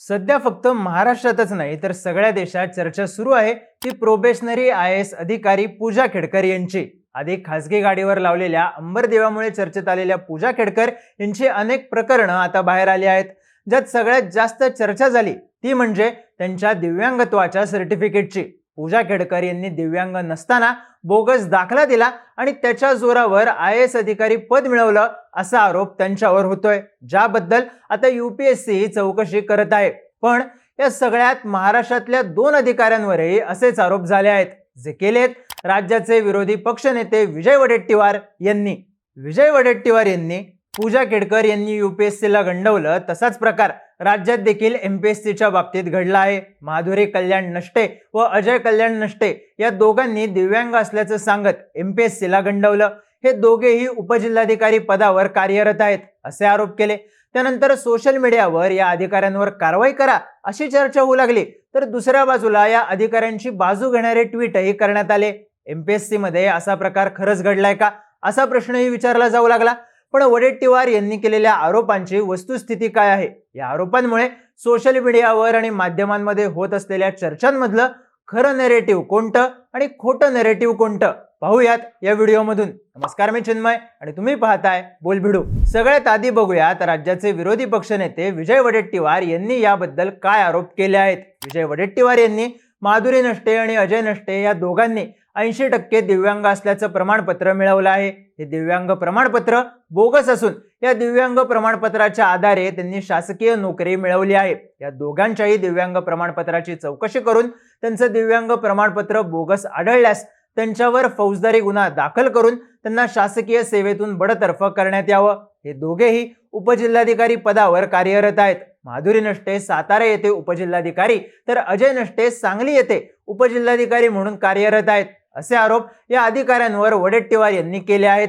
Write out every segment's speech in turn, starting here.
सध्या फक्त महाराष्ट्रातच नाही तर सगळ्या देशात चर्चा सुरू आहे ती प्रोबेशनरी आय एस अधिकारी पूजा खेडकर यांची. आधी खासगी गाडीवर लावलेल्या अंबरदेवामुळे चर्चेत आलेल्या पूजा खेडकर यांची अनेक प्रकरणं आता बाहेर आली आहेत. ज्यात सगळ्यात जास्त चर्चा झाली ती म्हणजे त्यांच्या दिव्यांगत्वाच्या सर्टिफिकेटची पूजा खेडकर यांनी दिव्यांग नसताना बोगस दाखला दिला आणि त्याच्या जोरावर आय एस अधिकारी पद मिळवलं असा आरोप त्यांच्यावर होतोय. ज्याबद्दल आता युपीएससी चौकशी करत आहे. पण या सगळ्यात महाराष्ट्रातल्या दोन अधिकाऱ्यांवरही असेच आरोप झाले आहेत. जे केलेत राज्याचे विरोधी पक्षनेते विजय वडेट्टीवार यांनी. विजय वडेट्टीवार यांनी पूजा केडकर यांनी युपीएससीला गंडवलं तसाच प्रकार. राज्यात देखील एमपीएससीच्या बाबतीत घडला आहे. माधुरी कल्याण नष्टे व अजय कल्याण नष्टे या दोघांनी दिव्यांग असल्याचं सांगत एमपीएससीला गंडवलं. हे दोघेही उपजिल्हाधिकारी पदावर कार्यरत आहेत असे आरोप केले. त्यानंतर सोशल मीडियावर या अधिकाऱ्यांवर कारवाई करा अशी चर्चा होऊ लागली. तर दुसऱ्या बाजूला या अधिकाऱ्यांची बाजू घेणारे ट्विटही करण्यात आले. एम पी एस सीमध्ये असा प्रकार खरंच घडलाय का? असा प्रश्नही विचारला जाऊ लागला. पण वडेट्टीवार यांनी केलेल्या आरोपांची वस्तुस्थिती काय आहे? या आरोपांमुळे सोशल मीडियावर आणि माध्यमांमध्ये होत असलेल्या चर्चांमधलं खरं नेरेटिव्ह कोणतं आणि खोटं नेरेटिव्ह कोणतं? पाहूयात या व्हिडिओमधून. नमस्कार मी चिन्मय आणि तुम्ही पाहताय बोलभिडू. सगळ्यात आधी बघूयात राज्याचे विरोधी पक्षनेते विजय वडेट्टीवार यांनी याबद्दल काय आरोप केले आहेत? विजय वडेट्टीवार यांनी माधुरी नष्टे आणि अजय नष्टे या दोघांनी ऐंशी टक्के दिव्यांग असल्याचं प्रमाणपत्र मिळवलं आहे. हे दिव्यांग प्रमाणपत्र बोगस असून या दिव्यांग प्रमाणपत्राच्या आधारे त्यांनी शासकीय नोकरी मिळवली आहे. या दोघांच्याही दिव्यांग प्रमाणपत्राची चौकशी करून त्यांचं दिव्यांग प्रमाणपत्र बोगस आढळल्यास त्यांच्यावर फौजदारी गुन्हा दाखल करून त्यांना शासकीय सेवेतून बडतर्फ करण्यात यावं. हे दोघेही उपजिल्हाधिकारी पदावर कार्यरत आहेत. माधुरी नष्टे सातारा येथे उपजिल्हाधिकारी तर अजय नष्टे सांगली येथे उपजिल्हाधिकारी म्हणून कार्यरत आहेत. असे आरोप या अधिकाऱ्यांवर वडेट्टीवार यांनी केले आहेत.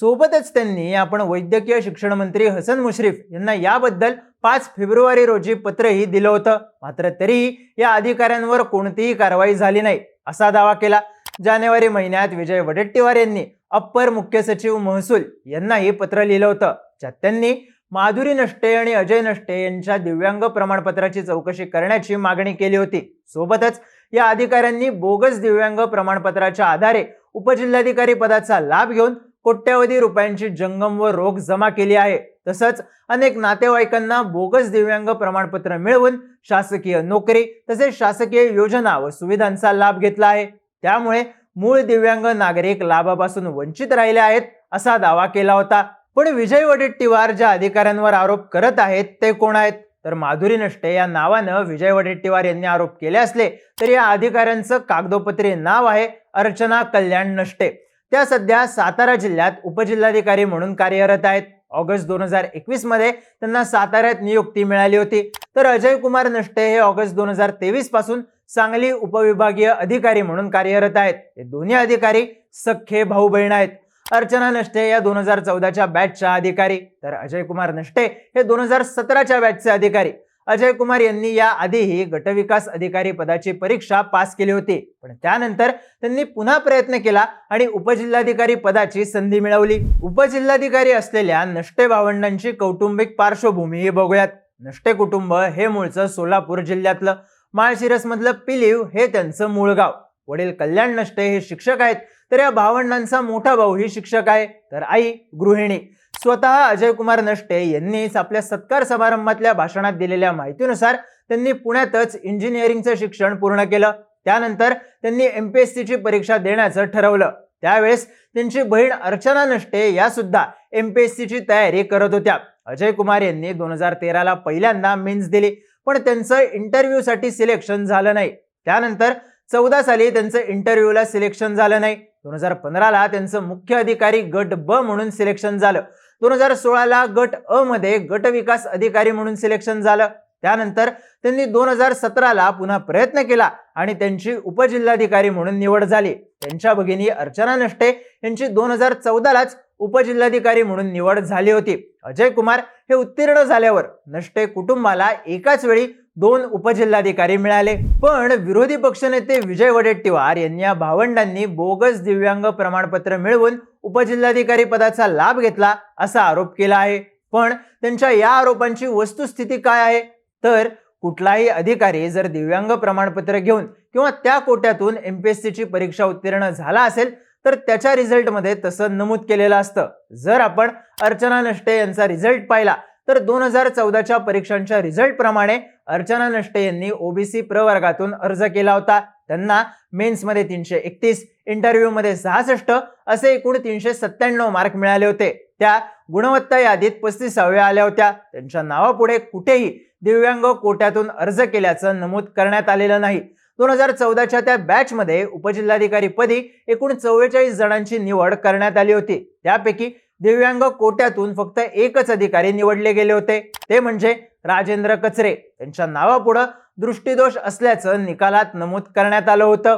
सोबतच त्यांनी आपण वैद्यकीय शिक्षण मंत्री हसन मुश्रीफ यांना याबद्दल पाच फेब्रुवारी रोजी पत्रही दिलं होतं. मात्र तरीही या अधिकाऱ्यांवर कोणतीही कारवाई झाली नाही असा दावा केला. जानेवारी महिन्यात विजय वडेट्टीवार यांनी अप्पर मुख्य सचिव महसूल यांनाही पत्र लिहिलं होतं ज्यात त्यांनी माधुरी नष्टे आणि अजय नष्टे यांच्या दिव्यांग प्रमाणपत्राची चौकशी करण्याची मागणी केली होती. सोबतच या अधिकाऱ्यांनी बोगस दिव्यांग प्रमाणपत्राच्या आधारे उपजिल्हाधिकारी पदाचा लाभ घेऊन कोट्यवधी रुपयांची जंगम व रोख जमा केली आहे. तसंच अनेक नातेवाईकांना बोगस दिव्यांग प्रमाणपत्र मिळवून शासकीय नोकरी तसेच शासकीय योजना व सुविधांचा लाभ घेतला आहे. त्यामुळे मूळ दिव्यांग नागरिक लाभापासून वंचित राहिले आहेत असा दावा केला होता. पण विजय वडेट्टीवार ज्या अधिकाऱ्यांवर आरोप करत आहेत ते कोण आहेत? तर माधुरी नष्टे या नावानं विजय वडेट्टीवार यांनी आरोप केले असले तरी या अधिकाऱ्यांचं कागदोपत्री नाव आहे अर्चना कल्याण नष्टे. त्या सध्या सातारा जिल्ह्यात उपजिल्हाधिकारी म्हणून कार्यरत आहेत. ऑगस्ट दोन हजार एकवीसमध्ये त्यांना साताऱ्यात नियुक्ती मिळाली होती. तर अजय कुमार नष्टे हे ऑगस्ट दोन हजार तेवीसपासून सांगली उपविभागीय अधिकारी म्हणून कार्यरत आहेत. हे दोन्ही अधिकारी सख्खे भाऊ बहीण आहेत. अर्चना नष्टे या दोन हजार चौदाच्या बॅचच्या अधिकारी. तर अजय कुमार नष्टे हे दोन हजार सतराच्या बॅचचे अधिकारी. अजय कुमार यांनी या आधीही गटविकास अधिकारी पदाची परीक्षा पास केली होती. पण त्यानंतर त्यांनी पुन्हा प्रयत्न केला आणि उपजिल्हाधिकारी पदाची संधी मिळवली. उपजिल्हाधिकारी असलेल्या नष्टे भावंडांची कौटुंबिक पार्श्वभूमीही बघूयात. नष्टे कुटुंब हे मूळचं सोलापूर जिल्ह्यातलं. माळशिरसमधलं पिलीव हे त्यांचं मूळ गाव. वडील कल्याण नष्टे हे शिक्षक आहेत. तर या भावंडांचा मोठा भाऊ ही शिक्षक आहे. तर आई गृहिणी स्वतः अजय कुमार नष्टे यांनीच आपल्या सत्कार समारंभातल्या भाषणात दिलेल्या माहितीनुसार त्यांनी पुण्यातच इंजिनिअरिंगचं शिक्षण पूर्ण केलं. त्यानंतर त्यांनी एम पी एस सीची परीक्षा देण्याचं ठरवलं. त्यावेळेस त्यांची बहीण अर्चना नष्टे या सुद्धा एम पी एस सीची तयारी करत होत्या. अजय कुमार यांनी दोन हजार तेराला पहिल्यांदा मेन्स दिली पण त्यांचं इंटरव्ह्यूसाठी सिलेक्शन झालं नाही. त्यानंतर चौदा साली त्यांचं इंटरव्ह्यूला सिलेक्शन झालं नाही. दोन हजार पंधराला त्यांचं मुख्य अधिकारी गट ब म्हणून सिलेक्शन झालं. दोन हजार सोळाला गट अ मध्ये गट विकास अधिकारी म्हणून सिलेक्शन झालं. त्यानंतर त्यांनी दोन हजार सतराला पुन्हा प्रयत्न केला आणि त्यांची उपजिल्हाधिकारी म्हणून निवड झाली. त्यांच्या भगिनी अर्चना नष्टे यांची दोन हजार चौदालाच उपजिल्हाधिकारी म्हणून निवड झाली होती. अजय कुमार हे उत्तीर्ण झाल्यावर नष्टे कुटुंबाला एकाच वेळी दोन उपजिल्हाधिकारी मिळाले. पण विरोधी पक्षनेते विजय वडेट्टीवार यांनी या भावंडांनी बोगस दिव्यांग प्रमाणपत्र मिळवून उपजिल्हाधिकारी पदाचा लाभ घेतला असा आरोप केला आहे. पण त्यांच्या या आरोपांची वस्तुस्थिती काय आहे? तर कुठलाही अधिकारी जर दिव्यांग प्रमाणपत्र घेऊन किंवा त्या कोट्यातून एम पी एस सीची परीक्षा उत्तीर्ण झाला असेल तर त्याच्या रिझल्टमध्ये तसं नमूद केलेलं असतं. जर आपण अर्चना नष्टे यांचा रिझल्ट पाहिला तर दोन हजार चौदाच्या परीक्षांच्या रिझल्टप्रमाणे अर्चना नष्टे यांनी ओबीसी प्रवर्गातून अर्ज केला होता. त्यांना मेन्समध्ये तीनशे एकतीस इंटरव्ह्यूमध्ये सहासष्ट असे एकूण तीनशे सत्त्याण्णव मार्क मिळाले होते. त्या गुणवत्ता यादीत पस्तीसाव्या आल्या होत्या. त्यांच्या नावापुढे कुठेही दिव्यांग कोट्यातून अर्ज केल्याचं नमूद करण्यात आलेलं नाही. दोन हजार चौदाच्या त्या बॅचमध्ये उपजिल्हाधिकारी पदी एकूण चव्वेचाळीस जणांची निवड करण्यात आली होती. त्यापैकी दिव्यांग कोट्यातून फक्त एकच अधिकारी निवडले गेले होते. ते म्हणजे राजेंद्र कचरे. त्यांच्या नावापुढं दृष्टीदोष असल्याचं निकालात नमूद करण्यात आलं होतं.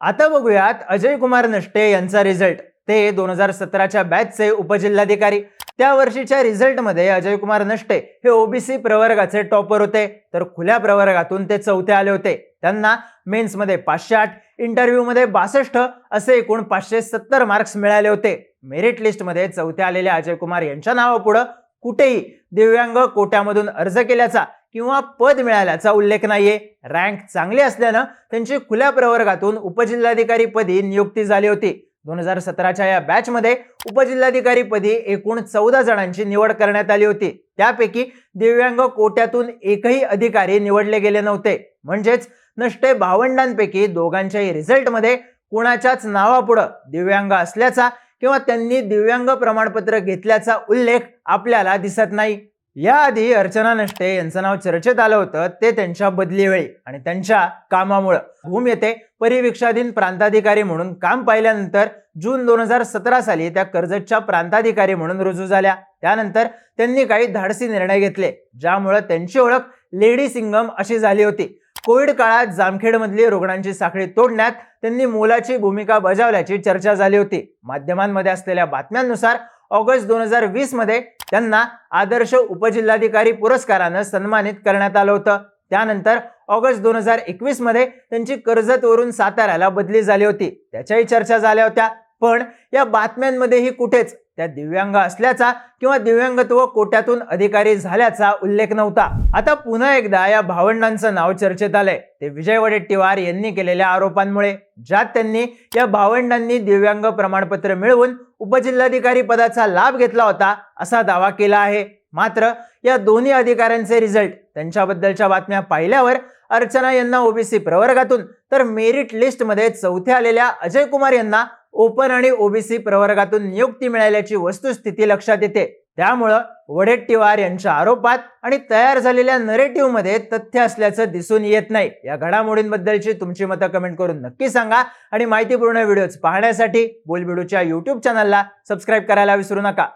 आता बघूयात अजय कुमार नष्टे यांचा रिझल्ट. ते दोन हजार सतराच्या बॅचचे उपजिल्हाधिकारी. त्या वर्षीच्या रिझल्टमध्ये अजय कुमार नष्टे हे ओबीसी प्रवर्गाचे टॉपर होते. तर खुल्या प्रवर्गातून ते चौथे आले होते. त्यांना मेन्समध्ये पाचशे आठ इंटरव्ह्यूमध्ये बासष्ट असे एकूण पाचशे सत्तर मार्क्स मिळाले होते. मेरिट लिस्टमध्ये चौथ्या आलेल्या अजय कुमार यांच्या नावापुढं कुठेही दिव्यांग कोट्यामधून अर्ज केल्याचा किंवा पद मिळाल्याचा उल्लेख नाहीये. रँक चांगली असल्यानं त्यांची खुल्या प्रवर्गातून उपजिल्हाधिकारी पदी नियुक्ती झाली होती. दोन हजार सतराच्या या बॅचमध्ये उपजिल्हाधिकारी पदी एकूण चौदा जणांची निवड करण्यात आली होती. त्यापैकी दिव्यांग कोट्यातून एकही अधिकारी निवडले गेले नव्हते. म्हणजेच नष्टे भावंडांपैकी दोघांच्याही रिझल्टमध्ये कुणाच्याच नावापुढं दिव्यांग असल्याचा किंवा त्यांनी दिव्यांग प्रमाणपत्र घेतल्याचा उल्लेख आपल्याला दिसत नाही. याआधी अर्चना नष्टे यांचं नाव चर्चेत आलं होतं. ते त्यांच्या बदलीवेळी आणि त्यांच्या कामामुळं भूम येथे परिवीक्षाधीन प्रांताधिकारी म्हणून काम पाहिल्यानंतर जून दोन हजार सतरा साली त्या कर्जतच्या प्रांताधिकारी म्हणून रुजू झाल्या. त्यानंतर त्यांनी काही धाडसी निर्णय घेतले ज्यामुळे त्यांची ओळख लेडी सिंगम अशी झाली होती. कोविड काळात जामखेडमधली रुग्णांची साखळी तोडण्यात त्यांनी मोलाची भूमिका बजावल्याची चर्चा झाली होती. माध्यमांमध्ये असलेल्या बातम्यांनुसार ऑगस्ट दोन हजार वीसमध्ये त्यांना आदर्श उपजिल्हाधिकारी पुरस्कारानं सन्मानित करण्यात आलं होतं. त्यानंतर ऑगस्ट दोन हजार एकवीसमध्ये त्यांची कर्जतवरून साताऱ्याला बदली झाली होती. त्याच्याही चर्चा झाल्या होत्या. पण या बातम्यांमध्येही कुठेच त्या दिव्यांग असल्याचा किंवा दिव्यांगत्व कोट्यातून अधिकारी झाल्याचा उल्लेख नव्हता. आता पुन्हा एकदा या भावंडांचं नाव चर्चेत आलंय. ते विजय वडेट्टीवार यांनी केलेल्या आरोपांमुळे ज्यात त्यांनी या भावंडांनी दिव्यांग प्रमाणपत्र मिळवून उपजिल्हाधिकारी पदाचा लाभ घेतला होता असा दावा केला आहे. मात्र या दोन्ही अधिकाऱ्यांचे रिझल्ट त्यांच्याबद्दलच्या बातम्या पाहिल्यावर अर्चना यांना ओबीसी प्रवर्गातून तर मेरिट लिस्टमध्ये चौथे आलेल्या अजय कुमार यांना ओपन आणि ओबीसी प्रवर्गातून नियुक्ती मिळाल्याची वस्तुस्थिती लक्षात येते. त्यामुळं वडेट्टीवार यांच्या आरोपात आणि तयार झालेल्या नरेटिव्हमध्ये तथ्य असल्याचं दिसून येत नाही. या घडामोडींबद्दलची तुमची मतं कमेंट करून नक्की सांगा आणि माहितीपूर्ण व्हिडिओज पाहण्यासाठी बोलबिडूच्या युट्यूब चॅनलला सबस्क्राईब करायला विसरू नका.